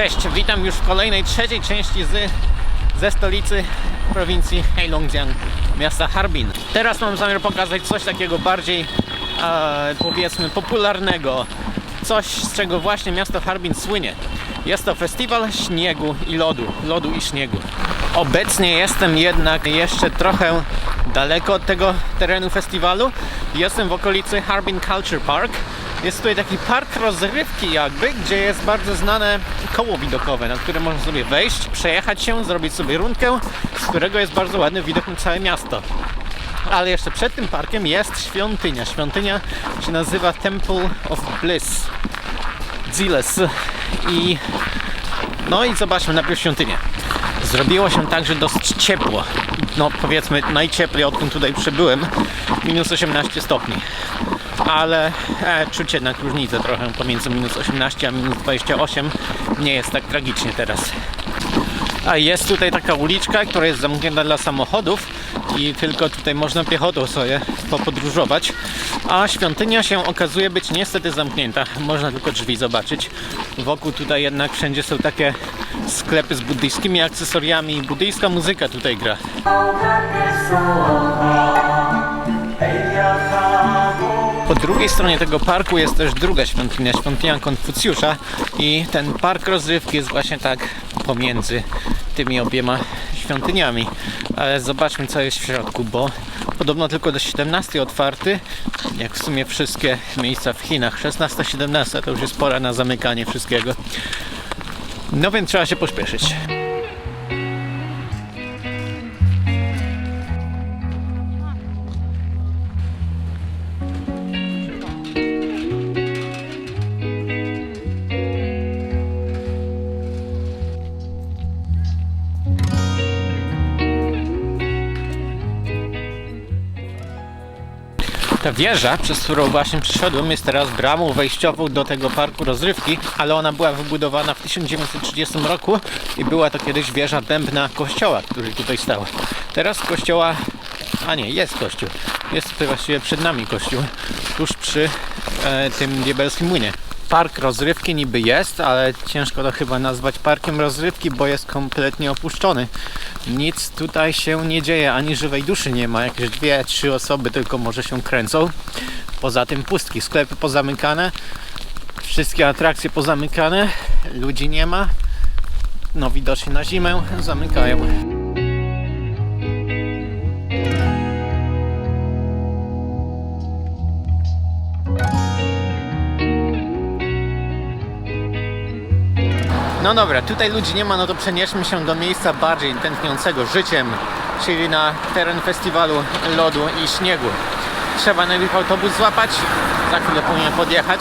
Cześć, witam już w kolejnej, trzeciej części z, ze stolicy prowincji Heilongjiang, miasta Harbin. Teraz mam zamiar pokazać coś takiego bardziej, e, powiedzmy, popularnego. Coś, z czego właśnie miasto Harbin słynie. Jest to festiwal śniegu i lodu, lodu i śniegu. Obecnie jestem jednak jeszcze trochę daleko od tego terenu festiwalu. Jestem w okolicy Harbin Culture Park. Jest tutaj taki park rozrywki jakby, gdzie jest bardzo znane koło widokowe, na które można sobie wejść, przejechać się, zrobić sobie rundkę, z którego jest bardzo ładny widok na całe miasto. Ale jeszcze przed tym parkiem jest świątynia. Świątynia się nazywa Temple of Bliss. Ziles. I no i zobaczmy najpierw świątynię. Zrobiło się tak, że dosyć ciepło. No powiedzmy najcieplej odkąd tutaj przybyłem. Minus 18 stopni. Ale e, czuć jednak różnicę trochę pomiędzy minus 18 a minus 28. Nie jest tak tragicznie teraz. A jest tutaj taka uliczka, która jest zamknięta dla samochodów i tylko tutaj można piechotą sobie popodróżować. A świątynia się okazuje być niestety zamknięta. Można tylko drzwi zobaczyć. Wokół tutaj jednak wszędzie są takie sklepy z buddyjskimi akcesoriami i buddyjska muzyka tutaj gra. Drugiej stronie tego parku jest też druga świątynia, świątynia Konfucjusza i ten park rozrywki jest właśnie tak pomiędzy tymi obiema świątyniami. Ale zobaczmy co jest w środku, bo podobno tylko do 17 otwarty, jak w sumie wszystkie miejsca w Chinach. 16-17 to już jest pora na zamykanie wszystkiego. No więc trzeba się pośpieszyć. Ta wieża, przez którą właśnie przyszedłem, jest teraz bramą wejściową do tego parku rozrywki, ale ona była wybudowana w 1930 roku i była to kiedyś wieża dębna kościoła, który tutaj stał. Teraz kościoła, a nie, jest kościół. Jest tutaj właściwie przed nami kościół, tuż przy e, tym diabelskim młynie. Park rozrywki niby jest, ale ciężko to chyba nazwać parkiem rozrywki, bo jest kompletnie opuszczony. Nic tutaj się nie dzieje, ani żywej duszy nie ma. Jakieś dwie, trzy osoby tylko może się kręcą. Poza tym pustki, sklepy pozamykane, wszystkie atrakcje pozamykane, ludzi nie ma. No widocznie na zimę zamykają. No dobra, tutaj ludzi nie ma, no to przenieśmy się do miejsca bardziej tętniącego życiem, czyli na teren festiwalu lodu i śniegu. Trzeba najpierw autobus złapać, za chwilę powinien podjechać,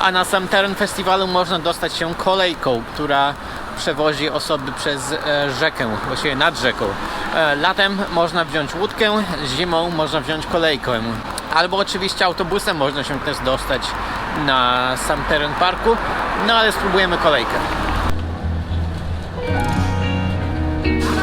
a na sam teren festiwalu można dostać się kolejką, która przewozi osoby przez e, rzekę, właściwie nad rzeką. E, latem można wziąć łódkę, zimą można wziąć kolejkę. Albo oczywiście autobusem można się też dostać na sam teren parku, no ale spróbujemy kolejkę.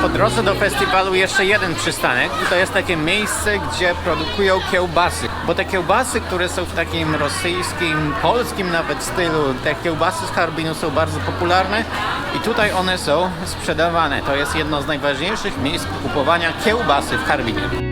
Po drodze do festiwalu jeszcze jeden przystanek. To jest takie miejsce, gdzie produkują kiełbasy. Bo te kiełbasy, które są w takim rosyjskim, polskim nawet stylu, te kiełbasy z Harbinu są bardzo popularne i tutaj one są sprzedawane. To jest jedno z najważniejszych miejsc kupowania kiełbasy w Harbinie.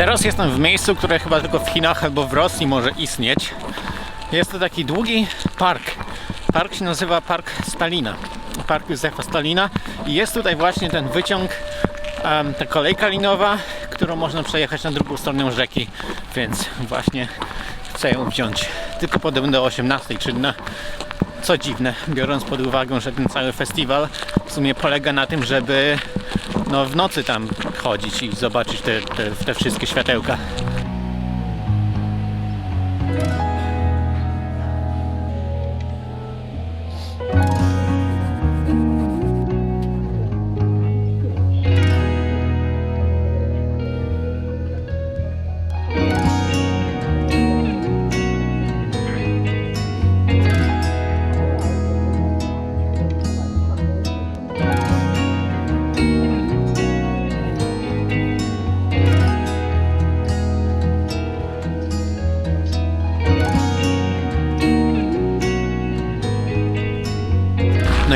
Teraz jestem w miejscu, które chyba tylko w Chinach albo w Rosji może istnieć. Jest to taki długi park. Park się nazywa Park Stalina. Park Józefa Stalina. I jest tutaj właśnie ten wyciąg, em, ta kolejka linowa, którą można przejechać na drugą stronę rzeki. Więc właśnie chcę ją wziąć. Tylko podobno do 18, czyli na co dziwne, biorąc pod uwagę, że ten cały festiwal w sumie polega na tym, żeby no, w nocy tam chodzić i zobaczyć te, te, te wszystkie światełka.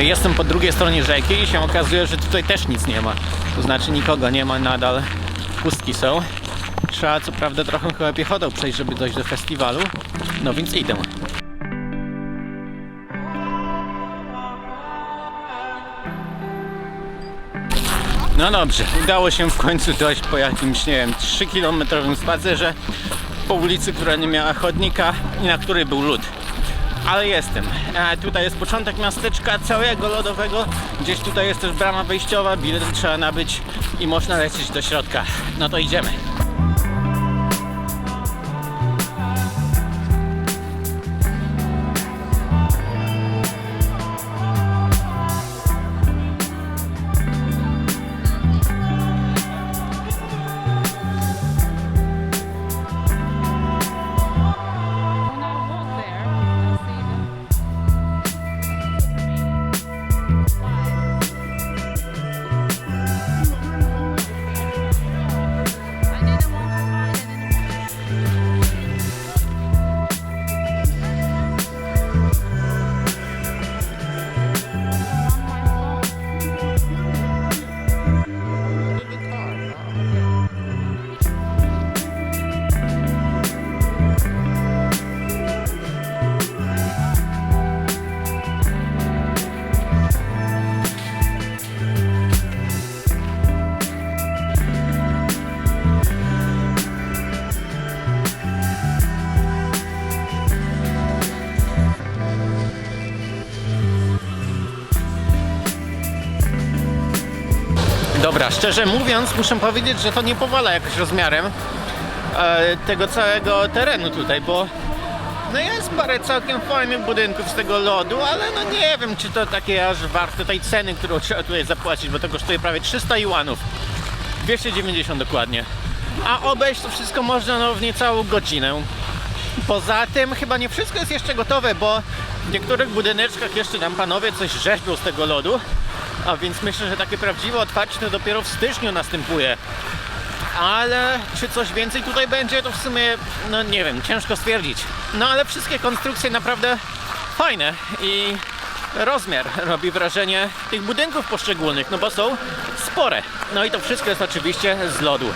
Jestem po drugiej stronie rzeki i się okazuje, że tutaj też nic nie ma. To znaczy nikogo nie ma, nadal pustki są. Trzeba co prawda trochę chyba piechotą przejść, żeby dojść do festiwalu. No więc idę. No dobrze, udało się w końcu dojść po jakimś, nie wiem, 3-kilometrowym spacerze po ulicy, która nie miała chodnika i na której był lód ale jestem. E, tutaj jest początek miasteczka całego lodowego. Gdzieś tutaj jest też brama wejściowa, bilet trzeba nabyć i można lecieć do środka. No to idziemy. Szczerze mówiąc, muszę powiedzieć, że to nie powala jakoś rozmiarem e, tego całego terenu tutaj, bo no jest parę całkiem fajnych budynków z tego lodu, ale no nie wiem, czy to takie aż warte tej ceny, którą trzeba tutaj zapłacić, bo to kosztuje prawie 300 juanów. 290 dokładnie. A obejść to wszystko można no, w niecałą godzinę. Poza tym chyba nie wszystko jest jeszcze gotowe, bo w niektórych budyneczkach jeszcze tam panowie coś rzeźbią z tego lodu. A więc myślę, że takie prawdziwe otwarcie to dopiero w styczniu następuje. Ale czy coś więcej tutaj będzie, to w sumie, no nie wiem, ciężko stwierdzić. No ale wszystkie konstrukcje naprawdę fajne i rozmiar robi wrażenie tych budynków poszczególnych, no bo są spore. No i to wszystko jest oczywiście z lodu.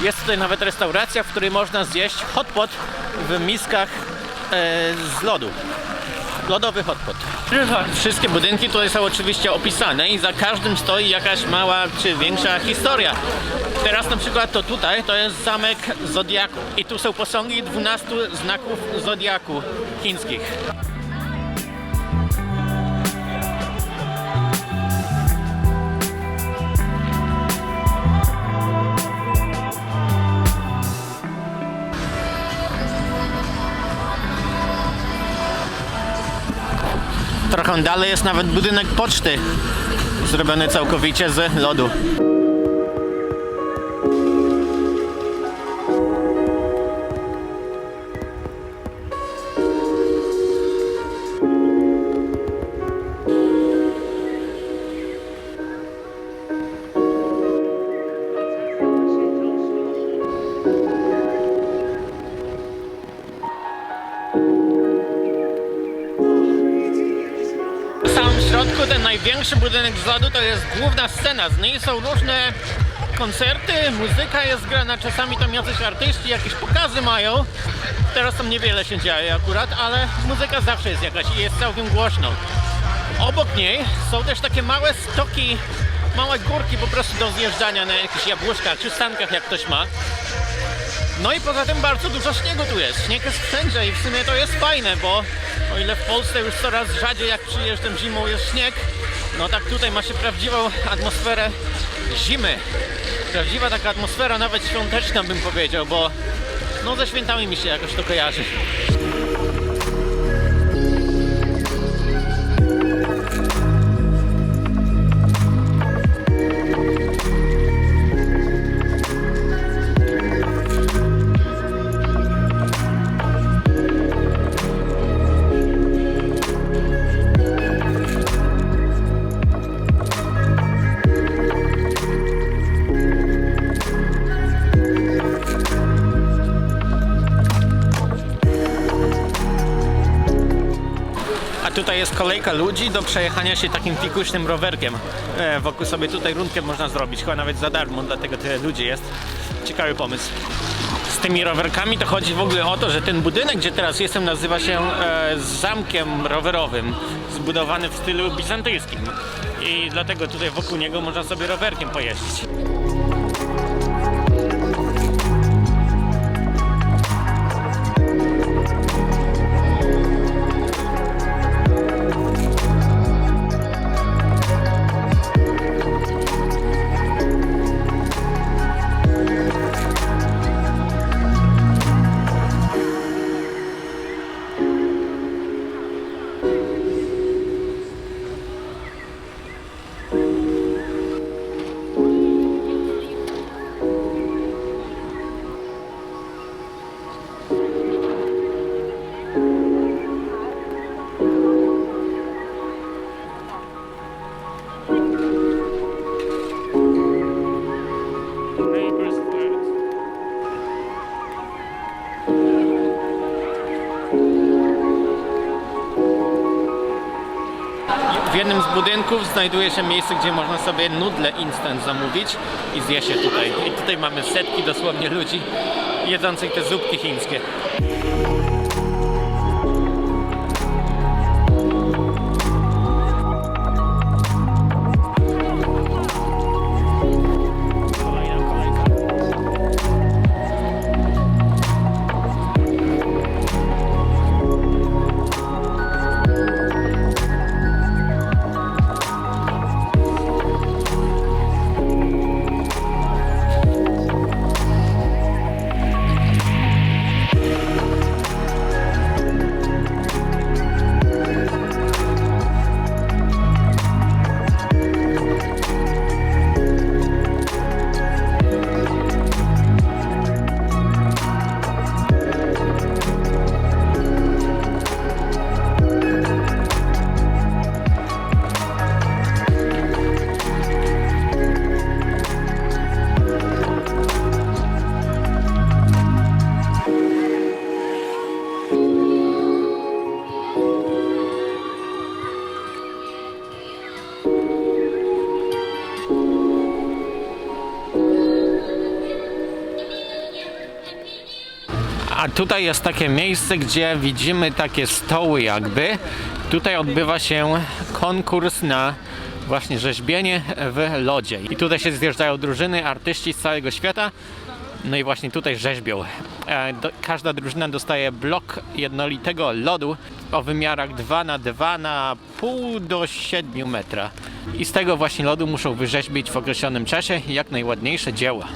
Jest tutaj nawet restauracja, w której można zjeść hot pot w miskach e, z lodu. Lodowy hot pot. Wszystkie budynki tutaj są oczywiście opisane i za każdym stoi jakaś mała czy większa historia. Teraz na przykład to tutaj to jest zamek Zodiaku i tu są posągi 12 znaków Zodiaku chińskich. Trochę dalej jest nawet budynek poczty, zrobiony całkowicie z lodu. W środku ten największy budynek z lodu to jest główna scena. Z niej są różne koncerty, muzyka jest grana, czasami tam jacyś artyści jakieś pokazy mają. Teraz tam niewiele się dzieje akurat, ale muzyka zawsze jest jakaś i jest całkiem głośno. Obok niej są też takie małe stoki, małe górki po prostu do zjeżdżania na jakichś jabłuszkach czy sankach jak ktoś ma. No i poza tym bardzo dużo śniegu tu jest. Śnieg jest wszędzie i w sumie to jest fajne, bo o ile w Polsce już coraz rzadziej jak przyjeżdżam zimą jest śnieg, no tak tutaj ma się prawdziwą atmosferę zimy. Prawdziwa taka atmosfera, nawet świąteczna bym powiedział, bo no ze świętami mi się jakoś to kojarzy. Kolejka ludzi do przejechania się takim fikuśnym rowerkiem. E, wokół sobie tutaj rundkę można zrobić, chyba nawet za darmo, dlatego tyle ludzi jest. Ciekawy pomysł. Z tymi rowerkami to chodzi w ogóle o to, że ten budynek, gdzie teraz jestem, nazywa się e, zamkiem rowerowym, zbudowany w stylu bizantyjskim. I dlatego tutaj wokół niego można sobie rowerkiem pojeździć. Budynków znajduje się miejsce, gdzie można sobie nudle instant zamówić i zje się tutaj. I tutaj mamy setki dosłownie ludzi jedzących te zupki chińskie. Tutaj jest takie miejsce, gdzie widzimy takie stoły jakby. Tutaj odbywa się konkurs na właśnie rzeźbienie w lodzie. I tutaj się zjeżdżają drużyny, artyści z całego świata. No i właśnie tutaj rzeźbią. E, każda drużyna dostaje blok jednolitego lodu o wymiarach 2 na 2 na pół do 7 metra. I z tego właśnie lodu muszą wyrzeźbić w określonym czasie jak najładniejsze dzieła.